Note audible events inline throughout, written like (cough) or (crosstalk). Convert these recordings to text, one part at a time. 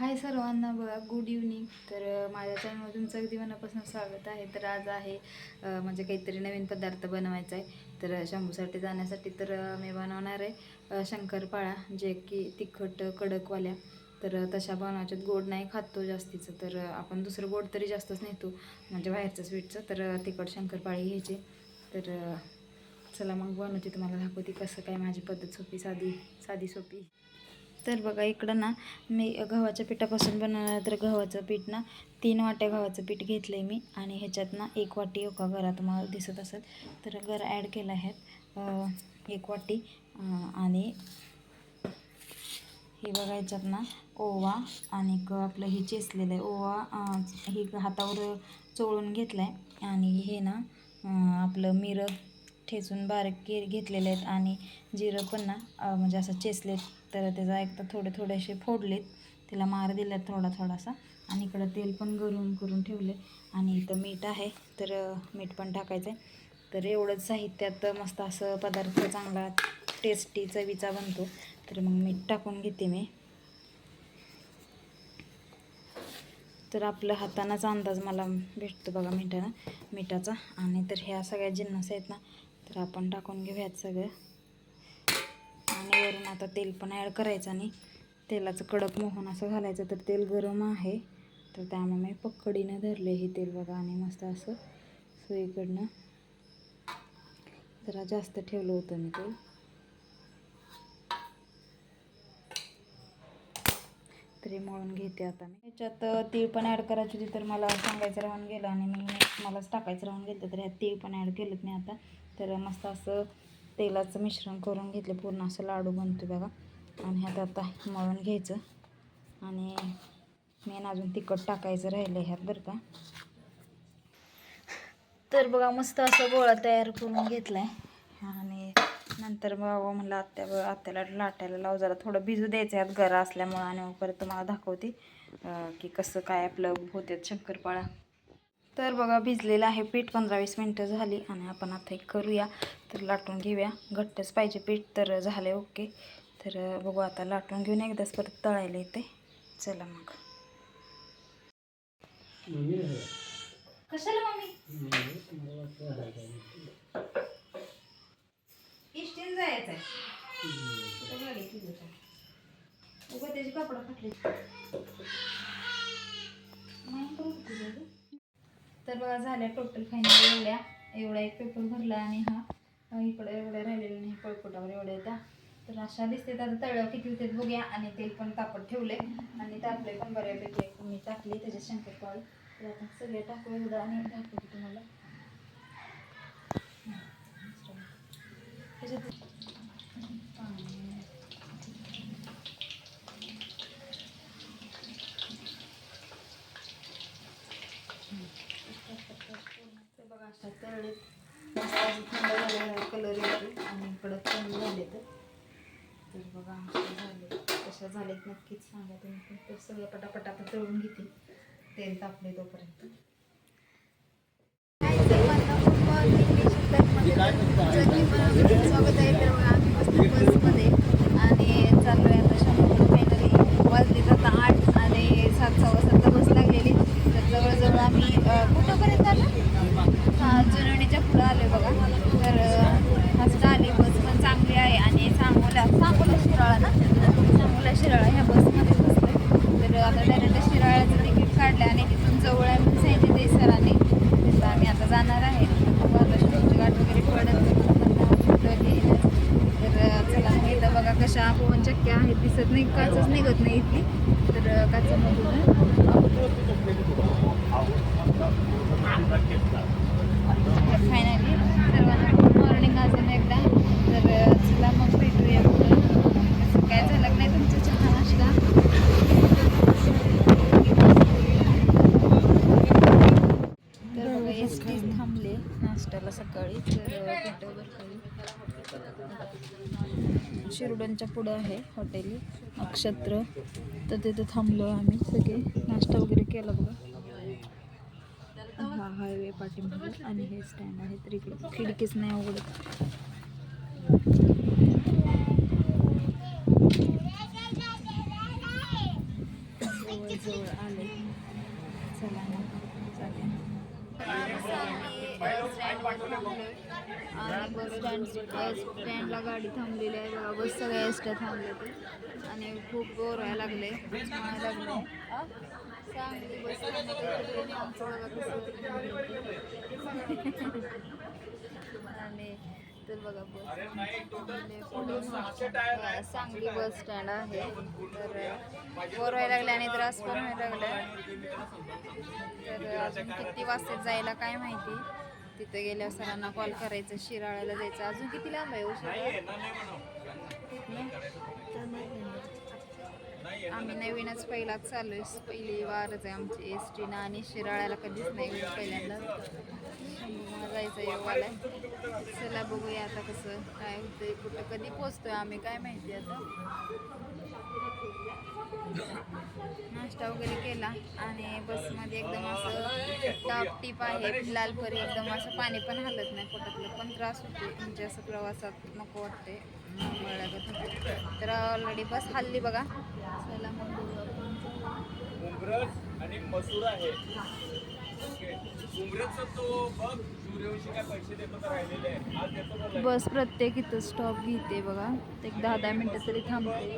हाय सर्वांना बघा good evening तर माझ्या चॅनलमध्ये तुमचं अगदी मनापासून स्वागत आहे. तर आज आहे म्हणजे काहीतरी नवीन पदार्थ बनवायचा आहे. तर शंभूसाठी जाण्यासाठी तर मी बनवणार आहे शंकरपाळा जे की तिखट कडकवाल्या. तर तशा बनवायच्यात गोड नाही खातो जास्तीचं. तर आपण दुसरं गोड तरी जास्तच नेतो म्हणजे बाहेरचं स्वीटचं तर तिखट शंकरपाळी घ्यायची. तर चला मग बनवते. तुम्हाला दाखवते कसं काय माझी पद्धत सोपी साधी साधी सोपी. तर बघा इकडं ना मी गव्हाच्या पिठापासून बनवणार तर गव्हाचं पीठ ना तीन वाट्या गव्हाचं पीठ घेतलं आहे मी. आणि ह्याच्यात ना एक वाटी ओका घरात तुम्हाला दिसत असेल तर घर ॲड केलं आहेत. एक वाटी आणि हे बघा ह्याच्यात ना ओवा आणि क आपलं हे चेसलेलं आहे. ओवा हे हातावर चोळून घेतलं आहे आणि हे ना आपलं मिरं ठेचून बारीक घेतलेले आहेत. आणि जिरं पण ना म्हणजे असं चेसलेत तर त्याचा एक तर थोडे थोडेसे फोडलेत. तिला मार दिला थोडा थोडासा. आणि इकडं तेल पण गरम करून ठेवले आणि इथं मीठ आहे तर मीठ पण टाकायचं आहे तर एवढंच साहित्यात मस्त असं पदार्थ चांगला टेस्टी चवीचा बनतो. तर मग मीठ टाकून घेते मी. तर आपलं हातानाचा अंदाज मला भेटतो बघा मिठानं मिठाचा. आणि तर ह्या सगळ्या जिन्नस आहेत ना तर आपण टाकून घेऊयात सगळं. आणि वरून आता तेल पण ॲड करायचं आणि तेलाचं कडक मोहन असं घालायचं तर तेल गरम आहे. तर त्यामुळे मी पकडीनं धरले हे तेल बघा आणि मस्त असं सुईकडनं जरा जास्त ठेवलं होतं मी तेल. तरी मळून घेते आता मी. ह्याच्यात तीळ पण ॲड करायची होती तर मला सांगायचं राहून गेलं आणि मी मलाच टाकायचं राहून गेलं तर ह्यात तीळ पण ॲड केलं नाही आता. तर मस्त असं तेलाचं मिश्रण करून घेतलं. पूर्ण असं लाडू बनतो बघा. आणि ह्यात आता मळून घ्यायचं. आणि मेन अजून तिखट टाकायचं राहिलं ह्यात बरं का. तर बघा मस्त असं गोळा तयार करून घेतला आहे आणि नंतर बाबा म्हणलं आत्या आत्याला लाटायला लाव जरा थोडं भिजू द्यायचं ह्यात गरा असल्यामुळं. आणि मग परत तुम्हाला दाखवते की कसं काय आपलं होते शंकरपाळा. तर बघा भिजलेलं आहे पीठ. पंधरा वीस मिनटं झाली आणि आपण आता एक करूया. तर लाटून घेऊया. घट्टच पाहिजे पीठ तर झालं ओके. तर बघू आता लाटून घेऊन एकदाच परत तळायला येते. चला मग. कशाला मम्मी? इष्टीन जायचं आहे उगा त्याची कपडा फाटली नाही करू का तुझं गं? तर बघा झाल्या टोटल फायनल एवढ्या. एवढा एक पेपर भरला आणि हा इकडे एवढ्या राहिलेल्या नाही पळपुटावर एवढ्या येत्या तर अशा दिसते आता तळ्यावर किती होते बघूया. आणि तेल पण तापत ठेवले. आणि तापले पण बऱ्यापैकी एक मी टाकली त्याच्या शंकरपाळ तर आता सगळे टाकू एवढं आणि दाखवते तुम्हाला. त्याच्यात ते बघा अशा तळले मस्त असे थंड झाले कलर येतो आणि कडक पण झाले तर तर बघा असे झाले कशा झालेत नक्कीच सांगा तुम्ही. तर सगळं पटापटा आता तळून घेते तेल तापले तोपर्यंत. स्वागत आहे तर आम्ही मस्त बसमध्ये. आणि चाललोय आता शंभर फायनली वाजले आता आठ आणि सात सहा सातला बस लागलेली. तर जवळजवळ आम्ही कुठंपर्यंत आलो? हां जुनवणीच्या पुढं आलोय बघा तर अं, मस्त आली बस पण चांगली आहे आणि सांगोला सांगोला शिराळा ना सांगोला शिराळा ह्या बसमध्ये बसलोय. तर आता डायरेक्ट शिराळ्याचं तिकीट काढलं आणि तिथून जवळ आहे म्हणून सांगितले ते सरांनी. तर आम्ही आता जाणार आहे. आता शंभूची गाठ वगैरे पडत तर चला मग इथं बघा कशा पवन चक्क्या आहेत दिसत नाही काचच निघत नाही इथली. तर काचमधून फायनली सर्वांना गुड मॉर्निंग अजून एकदा तर चला मग भेटूया पुढं कसं काय झालं का नाही तुमचं चहा तर एस टी थांबले नाश्त्याला सकाळी तर कुठं पुढं आहे हॉटेल नक्षत्र. तर तिथं थांबलो आम्ही सगळे. नाश्ता वगैरे केला बघा. हा हायवे पाठीमागे आणि हे स्टँड आहे. तर इकडे खिडकीच नाही उघडत चालेल चला मग चालेल. आणि बस स्टँड स्टँडला गाडी थांबलेली आहे. बघा बस सगळ्या एसट्या थांबले ते आणि खूप बोर व्हायला लागले लागले सांगली बस आमचं बघा कसं (laughs) आणि तर बघा बस. सांगली बस स्टँड आहे. तर बोर व्हायला लागले आणि त्रास पण व्हायला लागला. तर अजून किती वाजता जायला काय माहिती? तिथे गेल्यावर सरांना कॉल करायचं शिराळ्याला जायचं. अजून किती लांब आहे उशीर आम्ही नवीनच पहिलाच चालू आहे. पहिली वारच आहे आमची. एस टीनं आणि शिराळ्याला कधीच नाही. पहिल्यांदा जायचं. आलाय चला बघूया आता कसं काय होतंय कुठं कधी पोचतोय आम्ही काय माहिती आता. नाश्ता वगैरे केला आणि बसमध्ये एकदम असं टाप टीप आहे लालपरी एकदम असं पाणी पण हलत नाही पोटातलं पण त्रास होते म्हणजे असं प्रवासात नको वाटते तर ऑलरेडी बस हल्ली बघा. चला मग आणि मसूर आहे. तो बघ. बस प्रत्येक इथं स्टॉप घेते बघा. एक दहा दहा मिनटं तरी थांबते.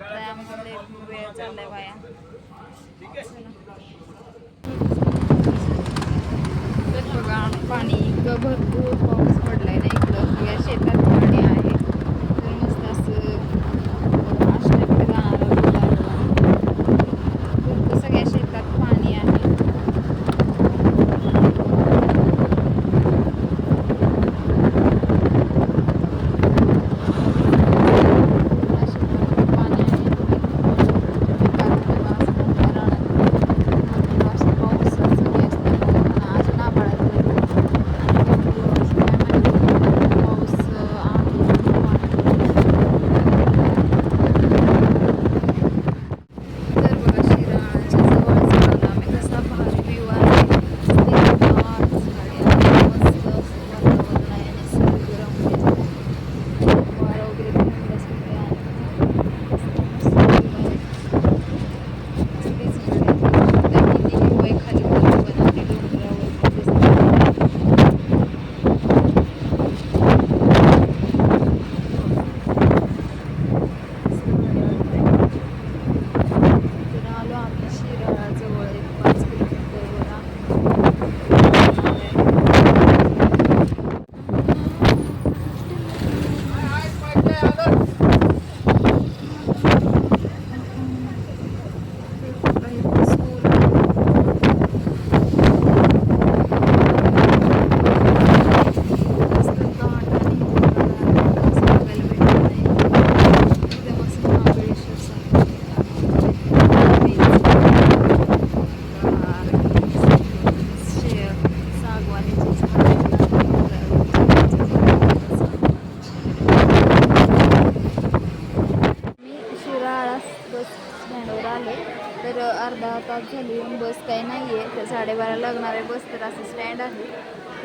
त्यामध्ये वेळ चाललाय बाया. बघा पाणी भरपूर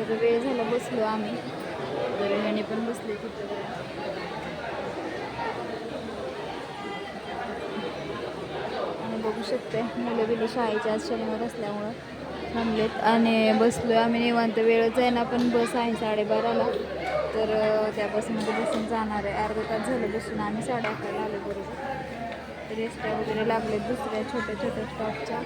तर वेळ झाला बसलो आम्ही. तर ह्याने पण बसले तिथं. आणि बघू शकते मुलं बिली शाळेच्या आज शनिवार असल्यामुळं थांबलेत. आणि बसलो आम्ही निवांत. वेळच आहे ना पण बस आहे साडेबाराला. तर त्या बसमध्ये बसून जाणार आहे. अर्धा तास झालं बसून आम्ही साडे अकराला आलो बरोबर रेस्ट्या वगैरे लागलेत दुसऱ्या छोट्या छोट्या स्टॉपच्या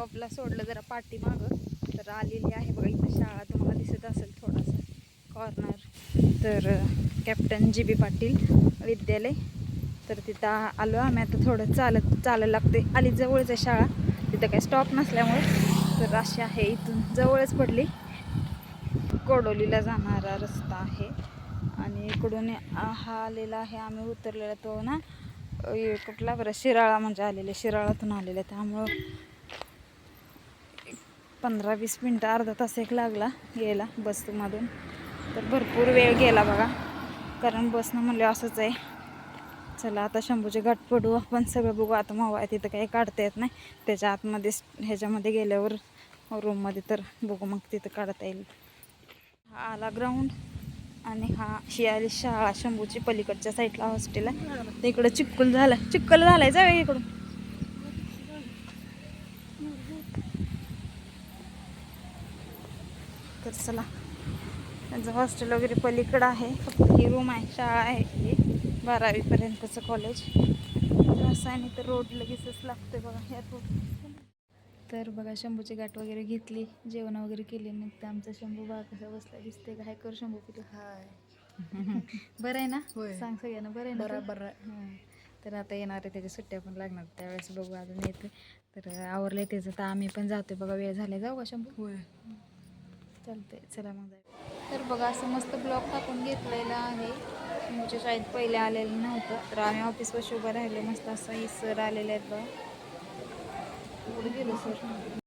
तिने स्टॉपला सोडलं जरा पाठीमागं. तर आलेली आहे बघा इथं शाळा तुम्हाला दिसत असेल थोडासा कॉर्नर तर कॅप्टन जी बी पाटील विद्यालय. तर तिथं आलो आम्ही. आता थोडं चालत चालायला लागते आली जवळच आहे शाळा. तिथं काही स्टॉप नसल्यामुळे. तर अशी आहे इथून जवळच पडली. कोडोलीला जाणारा रस्ता आहे. आणि इकडून हा आलेला आहे. आम्ही उतरलेला तो ना कुठला बरं? शिराळा म्हणजे आलेले. शिराळातून आलेला. त्यामुळं पंधरा वीस मिनटं अर्धा तास एक लागला यायला बसमधून. तर भरपूर वेळ गेला बघा. कारण बसनं म्हणलं असंच आहे. चला आता शंभूचे घाट पडू. आपण सगळं बघू. आता मावा आहे तिथं काही काढता येत नाही. त्याच्या आतमध्ये ह्याच्यामध्ये गेल्यावर रूममध्ये तर बघू मग तिथं काढता येईल. हा आला ग्राउंड आणि हा ही आली शाळा. शंभूची पलीकडच्या साईडला हॉस्टेल आहे. तिकडं चिक्कल झाला. चिक्कल झालाय जाऊया इकडून तर चला. त्यांचं हॉस्टेल वगैरे पलीकडं आहे. फक्त ही रूम आहे शाळा आहे ही. बारावीपर्यंतचं कॉलेज असं आणि तर रोड लगेचच लागतोय बघा ह्या रोड तर बघा शंभूची गाठ वगैरे घेतली. जेवण वगैरे केली. मग तर आमचा शंभू. बघा कसा बसला दिसते काय कर शंभू तुला हाय. (laughs) बरं आहे ना. सांग सगळ्यांना बरं आहे ना आहे. हां. तर आता येणार आहे त्याच्या सुट्ट्या पण लागणार त्यावेळेस बघू अजून येते. तर आवरले त्याचं. तर आम्ही पण जातोय. बघा वेळ झाला जाऊ का शंभू? होय चालतंय. चला मग तर बघा असं मस्त ब्लॉक टाकून घेतलेला आहे. तुमच्या शाळेत पहिले आलेलं नव्हतं तर आम्ही ऑफिसपाशी उभं राहिले. मस्त असं ही सर आलेले आहेत बघा. गेलो सर?